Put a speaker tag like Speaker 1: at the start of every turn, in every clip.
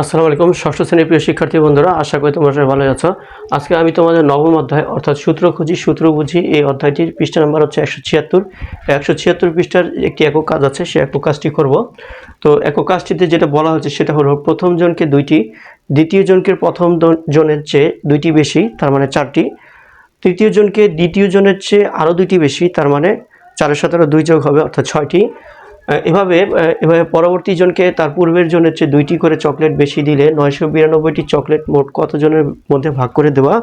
Speaker 1: আসসালামু আলাইকুম, ষষ্ঠ শ্রেণির প্রিয় শিক্ষার্থী বন্ধুরা, আশা করি তোমরা সবাই ভালো আছো। আজকে আমি তোমাদের নবম অধ্যায়, অর্থাৎ সূত্র খুঁজি, সূত্র বুঝি, এই অধ্যায়টির পৃষ্ঠা নাম্বার হচ্ছে একশো ছিয়াত্তর। একশো ছিয়াত্তর পৃষ্ঠার একটি একক কাজ আছে সেই একক কাজটি করব। তো একক কাজটিতে যেটা বলা হচ্ছে সেটা হলো প্রথম জনকে দুইটি, দ্বিতীয় জনকে প্রথম জনের চেয়ে দুইটি বেশি, তার মানে চারটি। তৃতীয় জনকে দ্বিতীয় জনের চেয়ে আরও দুইটি বেশি, তার মানে চারের আরও দুই যোগ হবে, অর্থাৎ ছয়টি। এভাবে এভাবে পরবর্তী জনকে তার পূর্বের জনের চেয়ে দুইটি করে চকলেট বেশি দিলে নয়শো বিরানব্বইটি চকলেট মোট কতজনের মধ্যে ভাগ করে দেওয়া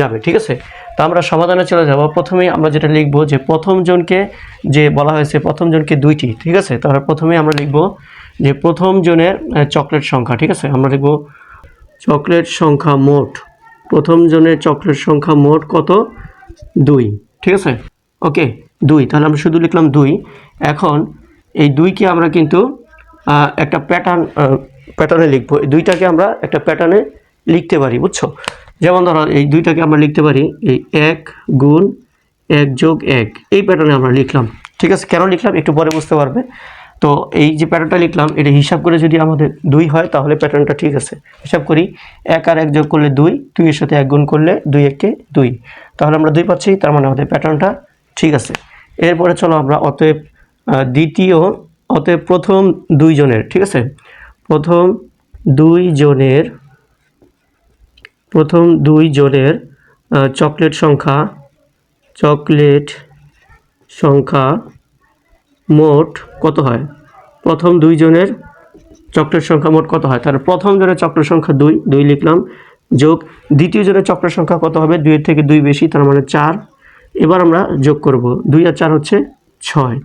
Speaker 1: যাবে, ঠিক আছে? তা আমরা সমাধানে চলে যাব। প্রথমেই আমরা যেটা লিখব যে প্রথম জনকে যে বলা হয়েছে, প্রথম জনকে দুইটি, ঠিক আছে? তাহলে প্রথমে আমরা লিখব যে প্রথম জনের চকলেট সংখ্যা, ঠিক আছে? আমরা লিখব চকলেট সংখ্যা মোট, প্রথম জনের চকলেট সংখ্যা মোট কত? দুই, ঠিক আছে? ওকে, দুই, তাহলে আমরা শুধু লিখলাম দুই। এখন এই দুইকে আমরা কিন্তু একটা প্যাটার্ন প্যাটার্নে লিখব। এই দুইটাকে আমরা একটা প্যাটার্নে লিখতে পারি, বুঝছ? যেমন ধরো, এই দুইটাকে আমরা লিখতে পারি, এই এক গুণ এক যোগ এক। এই প্যাটার্নে আমরা লিখলাম। ঠিক আছে? কেন লিখলাম? একটু পরে বুঝতে পারবে। তো এই যে প্যাটার্নটা লিখলাম, এটা হিসাব করে যদি আমাদের দুই হয়, তাহলে প্যাটার্নটা ঠিক আছে। হিসাব করি, এক আর এক যোগ করলে দুই, দুইয়ের সাথে এক গুণ করলে দুই একে দুই। তাহলে আমরা দুই পাচ্ছি, তার মানে আমাদের প্যাটার্নটা ঠিক আছে। এরপরে চলো আমরা, অতএব দ্বিতীয়, অতএব প্রথম দুইজনের, ঠিক আছে? প্রথম দুই জনের প্রথম দুই জনের চকলেট সংখ্যা চকলেট সংখ্যা মোট কত হয়? প্রথম দুইজনের চক্রের সংখ্যা মোট কত হয়? তাহলে প্রথম জনের চক্রের সংখ্যা দুই দুই লিখলাম, যোগ দ্বিতীয় জনের চক্রের সংখ্যা কত হবে? দুইয়ের থেকে দুই বেশি, তার মানে চার। এবার আমরা যোগ করব। দুই আর চার হচ্ছে ছয়।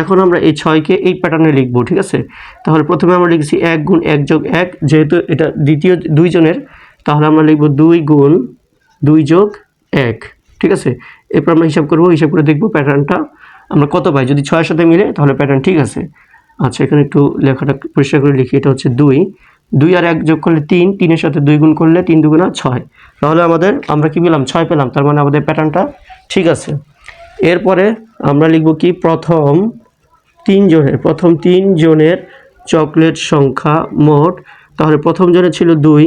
Speaker 1: এখন আমরা এই ছয়কে এই প্যাটার্নে লিখব, ঠিক আছে? তাহলে প্রথমে আমরা লিখছি এক গুণ এক যোগ এক, যেহেতু এটা দ্বিতীয় দুইজনের তাহলে আমরা লিখব দুই গুণ দুই যোগ এক, ঠিক আছে? এরপর আমরা হিসাব করব, হিসাব করে দেখব প্যাটার্নটা আমরা কত পাই? যদি ছয়ের সাথে মিলে, তাহলে প্যাটার্ন ঠিক আছে। আচ্ছা এখানে একটু লেখাটা পরিষ্কার করে লিখি, এটা হচ্ছে দুই। দুই আর এক যোগ করলে তিন, তিনের সাথে দুই গুণ করলে তিন দুগুণা ছয়। তাহলে আমাদের, আমরা কি পেলাম? ছয় পেলাম, তার মানে আমাদের প্যাটার্নটা ঠিক আছে। এরপরে আমরা লিখব কি? প্রথম তিন জনের, প্রথম তিন জনের চকলেট সংখ্যা মোট। তাহলে প্রথম জনের ছিল দুই,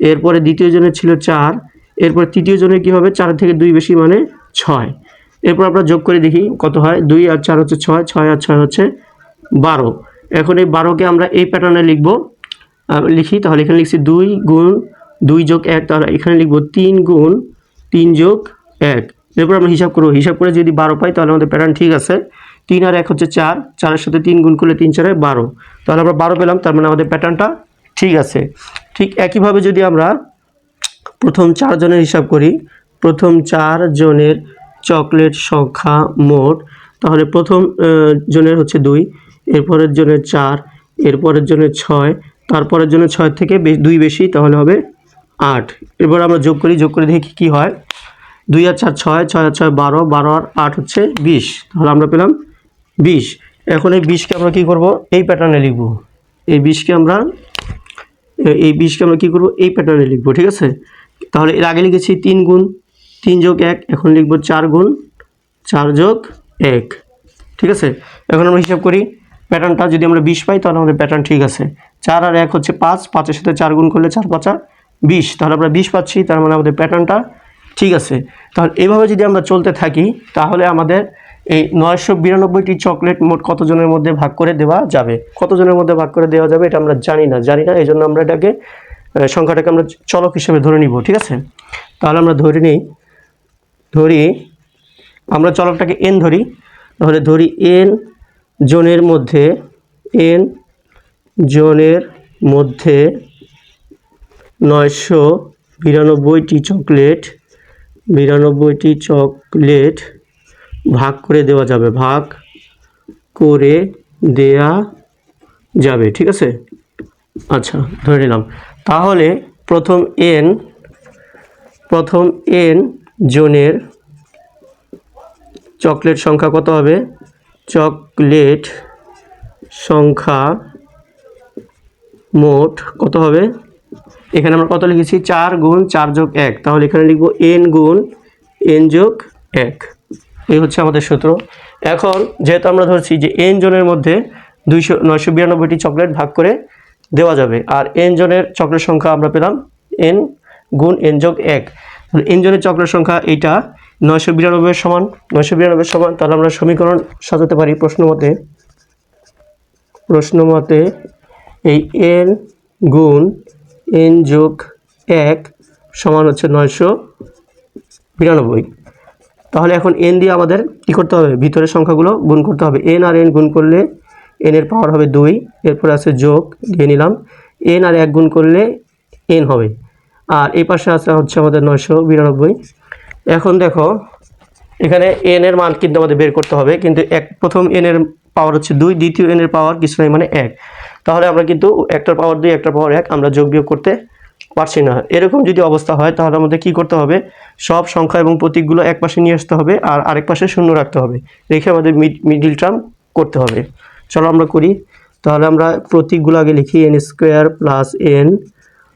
Speaker 1: এরপরে দ্বিতীয় জনের ছিল চার, এরপর তৃতীয় জনের কী হবে? চার থেকে দুই বেশি মানে ছয়। এরপর আমরা যোগ করে দেখি কত হয়? দুই আর চার হচ্ছে ছয় ছয় আর ছয় হচ্ছে বারো। এখন এই বারোকে আমরা এই প্যাটার্নে লিখব। লিখি, তাহলে এখানে লিখছি দুই গুণ দুই যোগ এক, তাহলে এখানে লিখব তিন গুণ তিন যোগ এক। এরপর আমরা হিসাব করব। হিসাব করে যদি বারো পাই, তাহলে আমাদের প্যাটার্ন ঠিক আছে। তিন আর এক হচ্ছে চার। চারের সাথে তিন গুণ করলে তিন চারে বারো। তাহলে আমরা বারো পেলাম, তার মানে আমাদের প্যাটার্নটা ঠিক আছে। ঠিক একইভাবে যদি আমরা প্রথম চারজনের হিসাব করি, প্রথম চার জনের চকলেট সংখ্যা মোট, তাহলে প্রথম জনের হচ্ছে দুই, এরপরের জনের চার, এরপরের জনের ছয়, তারপরের জনের ছয় থেকে দুই বেশি, তাহলে হবে আট। এরপর আমরা যোগ করি, যোগ করে দেখি কী হয়। দুই আর চার ছয় ছয় আর ছয়, বারো বারো আর আট হচ্ছে বিশ। তাহলে আমরা পেলাম বিশ। এখন এই বিশকে আমরা কী করব? এই প্যাটার্নে লিখব। এই বিশকে আমরা, এই বিশকে আমরা কী করব? এই প্যাটার্নে লিখব, ঠিক আছে? তাহলে এর আগে লিখেছি তিন গুণ, তিন যোগ এক, এখন লিখব চার গুণ, চার যোগ এক, ঠিক আছে? এখন আমরা হিসাব করি প্যাটার্নটা যদি আমরা বিশ পাই, তাহলে আমাদের প্যাটার্ন ঠিক আছে। চার আর এক হচ্ছে পাঁচ, পাঁচের সাথে চার গুণ করলে চার পাঁচা বিশ। তাহলে আমরা বিশ পাচ্ছি, তার মানে আমাদের প্যাটার্নটা ঠিক আছে? তাহলে এভাবে যদি আমরা চলতে থাকি, তাহলে আমাদের এই নয়শো বিরানব্বইটি চকলেট মোট কতজনের মধ্যে ভাগ করে দেওয়া যাবে? কতজনের মধ্যে ভাগ করে দেওয়া যাবে এটা আমরা জানি না জানি না এই জন্য আমরা এটাকে সংখ্যাটাকে আমরা চলক হিসেবে ধরে নিব, ঠিক আছে? তাহলে আমরা ধরে নিই, ধরি, আমরা চলকটাকে এন ধরি, তাহলে ধরি এন জনের মধ্যে এন জনের মধ্যে নয়শো বিরানব্বইটি চকলেট বিরানব্বইটি চকলেট ভাগ করে দেওয়া যাবে, ভাগ করে দেয়া যাবে, ঠিক আছে? আচ্ছা ধরে নিলাম। তাহলে প্রথম এন প্রথম এন জনের চকলেট সংখ্যা কত হবে? চকলেট সংখ্যা মোট কত হবে? এখানে আমরা কত লিখেছি? চার গুণ চার যোগ এক। তাহলে এখানে লিখব এন গুণ এন যোগ এক। এই হচ্ছে আমাদের সূত্র। এখন যেহেতু আমরা ধরছি যে এন জনের মধ্যে দুইশো নয়শো বিরানব্বইটি চকলেট ভাগ করে দেওয়া যাবে, আর এন জনের চক্রের সংখ্যা আমরা পেলাম এন গুণ এন যোগ এক। তাহলে এন জনের চক্রের সংখ্যা এইটা নয়শো বিরানব্বইয়ের সমান, নয়শো বিরানব্বইয়ের সমান, তাহলে আমরা সমীকরণ সাজাতে পারি প্রশ্ন মতে। প্রশ্ন মতে এই এন গুণ এন যোগ এক সমান হচ্ছে নয়শো বিরানব্বই। তাহলে এখন এন দিয়ে আমাদের কী করতে হবে? ভিতরের সংখ্যাগুলো গুণ করতে হবে। এন আর এন গুণ করলে এন এর পাওয়ার হবে দুই। এরপর আছে যোগ, দিয়ে নিলাম। এন আর এক গুণ করলে এন হবে। আর এই পাশে আছে হচ্ছে আমাদের নয়শো বিরানব্বই। এখন দেখো, এখানে এন এর মান কিন্তু আমাদের বের করতে হবে। কিন্তু এক, প্রথম এন এর পাওয়ার হচ্ছে দুই, দ্বিতীয় এন পাওয়ার কিছু নাই মানে এক। তাহলে আমরা কিন্তু একটার পাওয়ার দুই, একটার পাওয়ার এক আমরা যোগ বিয়োগ করতে পারছি না। এরকম যদি অবস্থা হয়, তাহলে আমাদের কি করতে হবে? সব সংখ্যা এবং প্রতীকগুলো এক পাশে নিয়ে আসতে হবে আর আরেক পাশে শূন্য রাখতে হবে। রেখে আমাদের মিডিল টার্ম করতে হবে। চলো আমরা করি। তাহলে আমরা প্রতীকগুলো আগে লিখি এন স্কোয়ার প্লাস এন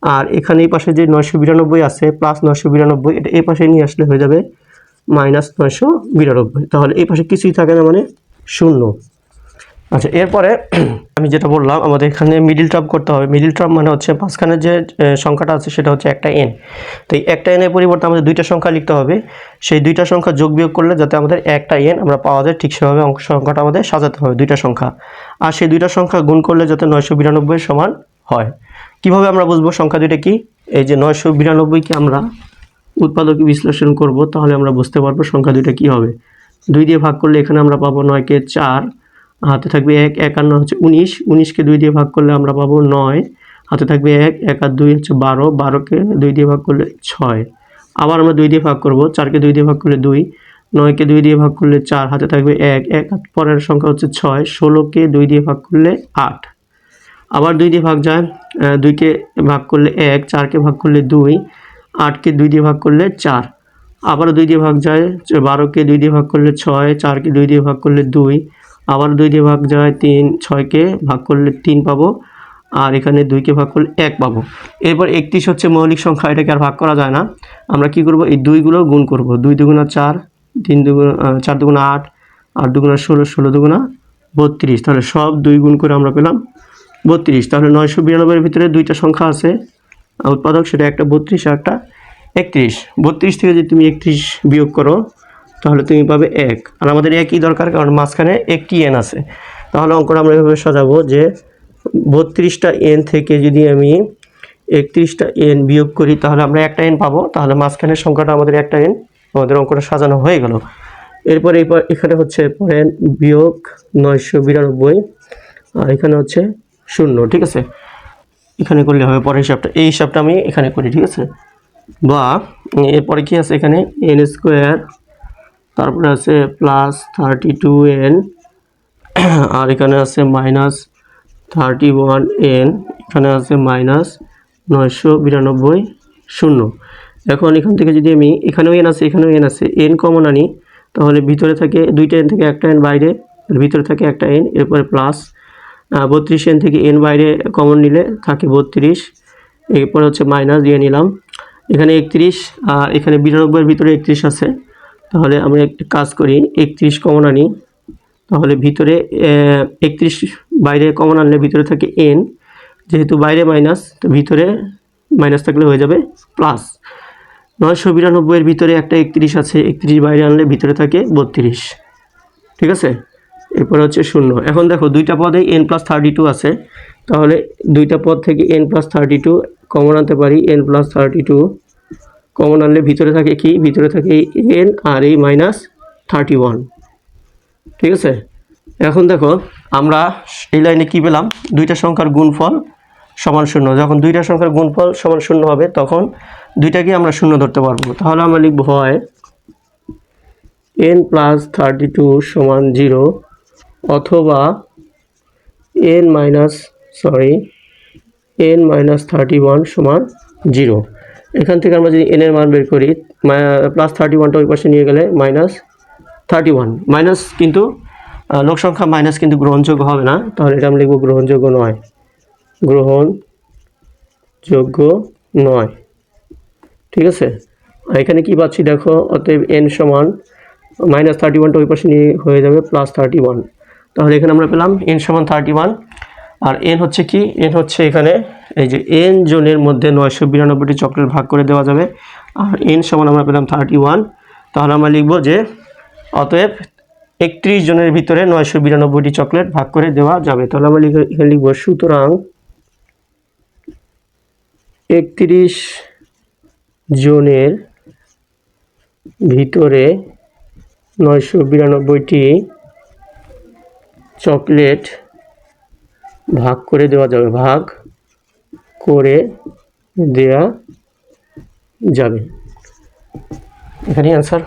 Speaker 1: আর এখানে এই পাশে যে নয়শো বিরানব্বই আছে প্লাস নয়শো বিরানব্বই, এটা এই পাশে নিয়ে আসলে হয়ে যাবে মাইনাস নয়শো বিরানব্বই। তাহলে এই পাশে কিছুই থাকে না মানে শূন্য। আচ্ছা এরপরে আমি যেটা বললাম, আমাদের এখানে মিডিল টার্ম করতে হবে। মিডিল টার্ম মানে হচ্ছে মাঝখানে যে সংখ্যাটা আছে সেটা হচ্ছে একটা এন তো এই একটা এনের পরিবর্তে আমাদের দুইটা সংখ্যা লিখতে হবে। সেই দুইটা সংখ্যা যোগ বিয়োগ করলে যাতে আমাদের একটা এন আমরা পাওয়া যায়, ঠিক সেভাবে অঙ্ক সংখ্যাটা আমাদের সাজাতে হবে দুইটা সংখ্যা। আর সেই দুইটা সংখ্যা গুণ করলে যাতে নয়শো বিরানব্বই সমান হয়। কীভাবে আমরা বুঝব সংখ্যা দুইটা কি? এই যে নয়শো বিরানব্বইকে আমরা উৎপাদক বিশ্লেষণ করব, তাহলে আমরা বুঝতে পারব সংখ্যা দুইটা কি হবে। দুই দিয়ে ভাগ করলে এখানে আমরা পাবো নয়কে চার। হাতে থাকবে এক একান্ন হচ্ছে উনিশ উনিশকে দুই দিয়ে ভাগ করলে আমরা পাবো নয় হাতে থাকবে এক এক আর দুই হচ্ছে বারো বারোকে দুই দিয়ে ভাগ করলে ছয় আবার আমরা দুই দিয়ে ভাগ করব চারকে দুই দিয়ে ভাগ করলে দুই নয়কে দুই দিয়ে ভাগ করলে চার হাতে থাকবে এক এক পরের সংখ্যা হচ্ছে ছয় ষোলোকে দুই দিয়ে ভাগ করলে আট আবার দুই দিয়ে ভাগ যায় দুইকে ভাগ করলে এক চারকে ভাগ করলে দুই আটকে দুই দিয়ে ভাগ করলে চার আবার দুই দিয়ে ভাগ যায় বারোকে দুই দিয়ে ভাগ করলে ছয় চারকে দুই দিয়ে ভাগ করলে দুই আবার দুই দিয়ে ভাগ যায় তিন ছয়কে ভাগ করলে তিন পাবো। আর এখানে দুইকে ভাগ করলে এক পাবো। এরপর একত্রিশ হচ্ছে মৌলিক সংখ্যা, এটাকে আর ভাগ করা যায় না। আমরা কি করব? এই দুইগুলো গুণ করব। দুই দুগুণা চার, তিন দুগুণা চার দুগুণা আট আট দুগুণা ষোলো ষোলো দুগুণা বত্রিশ। তাহলে সব দুই গুণ করে আমরা পেলাম বত্রিশ। তাহলে নয়শো বিরানব্বইয়ের ভিতরে দুইটা সংখ্যা আছে। উৎপাদক সেটা একটা বত্রিশ আর একটা একত্রিশ। বত্রিশ থেকে যদি তুমি একত্রিশ বিয়োগ করো তাহলে তুমি পাবে এক। আর আমাদের একই দরকার? কারণ মাঝখানে একটি এন আছে। তাহলে অঙ্কটা আমরা এভাবে সাজাবো যে বত্রিশটা এন থেকে যদি আমি একত্রিশটা এন বিয়োগ করি, তাহলে আমরা একটা এন পাবো। তাহলে মাঝখানের সংখ্যাটা আমাদের একটা এন আমাদের অঙ্কটা সাজানো হয়ে গেল। এরপরে এরপর এখানে হচ্ছে পরে বিয়োগ নয়শো বিরানব্বই। আর এখানে হচ্ছে শূন্য, ঠিক আছে? এখানে করলে হবে পরের হিসাবটা। এই হিসাবটা আমি এখানে করি, ঠিক আছে? বা এরপরে কি আছে এখানে? এন স্কোয়ার তারপরে আছে প্লাস থার্টি টু এন আর এখানে আছে মাইনাস থার্টি ওয়ান এন এখানে আছে মাইনাস নয়শো বিরানব্বই শূন্য। এখন এখান থেকে যদি আমি এখানেও এন আছে, এখানেও এন আছে এন কমন আনি, তাহলে ভিতরে থাকে দুইটা এন থেকে একটা এন বাইরে ভিতরে থাকে একটা এন এরপরে প্লাস বত্রিশ এন থেকে এন বাইরে কমন নিলে থাকে বত্রিশ, এরপরে হচ্ছে মাইনাস দিয়ে নিলাম। এখানে একত্রিশ, আর এখানে বিরানব্বইয়ের ভিতরে একত্রিশ আছে। তাহলে আমরা একটা কাজ করি, একত্রিশ কমন আনি। তাহলে ভিতরে একত্রিশ, বাইরে কমন আনলে ভিতরে থাকে এন যেহেতু বাইরে মাইনাস, তো ভিতরে মাইনাস থাকলে হয়ে যাবে প্লাস। নয়শো বিরানব্বইয়ের ভিতরে একটা একত্রিশ আছে, একত্রিশ বাইরে আনলে ভিতরে থাকে বত্রিশ। ঠিক আছে? এরপরে হচ্ছে শূন্য। এখন দেখো, দুইটা পদে এন প্লাস থার্টি টু আছে। তাহলে দুইটা পদ থেকে N plus thirty two common আনতে পারি N plus thirty two common আনলে ভিতরে থাকে কি? ভিতরে থাকে এন আর এই মাইনাস থার্টি ওয়ান ঠিক আছে? এখন দেখো, আমরা এই লাইনে কি পেলাম? দুইটা সংখ্যার গুণফল সমান শূন্য। যখন দুইটা সংখ্যার গুণফল সমান শূন্য হবে, তখন দুইটাকে আমরা শূন্য ধরতে পারব। তাহলে আমরা লিখব হয় এন প্লাস থার্টি টু সমান জিরো অথবা N minus sorry N minus thirty one সমান জিরো এখান থেকে আমরা যদি এন এর মান বের করি প্লাস থার্টি ওয়ানটা ওই পাশে নিয়ে গেলে মাইনাস থার্টি ওয়ান মাইনাস কিন্তু লোক সংখ্যা মাইনাস কিন্তু গ্রহণযোগ্য হবে না। তাহলে এটা আমরা লিখব গ্রহণযোগ্য নয়। গ্রহণযোগ্য নয়। ঠিক আছে? এখানে কি পাচ্ছি দেখো? অতএব এন সমান মাইনাস থার্টি ওয়ানটা ওই পাশে নিয়ে হয়ে যাবে প্লাস থার্টি ওয়ান তাহলে এখানে আমরা পেলাম এন সমান থার্টি ওয়ান আর এন হচ্ছে কি? এন হচ্ছে এখানে এই যে এন জনের মধ্যে নয়শো বিরানব্বইটি চকলেট ভাগ করে দেওয়া যাবে। আর এন সমান আমরা পেলাম থার্টি ওয়ান তাহলে আমরা লিখব যে অতএব একত্রিশ জনের ভিতরে নয়শো বিরানব্বইটি চকলেট ভাগ করে দেওয়া যাবে। তাহলে আমরা এখানে লিখব, সুতরাং একত্রিশ জনের ভিতরে নয়শো বিরানব্বইটি চকলেট ভাগ করে দেওয়া যাবে ভাগ করে দেওয়া যাবে। এখানেই অ্যান্সার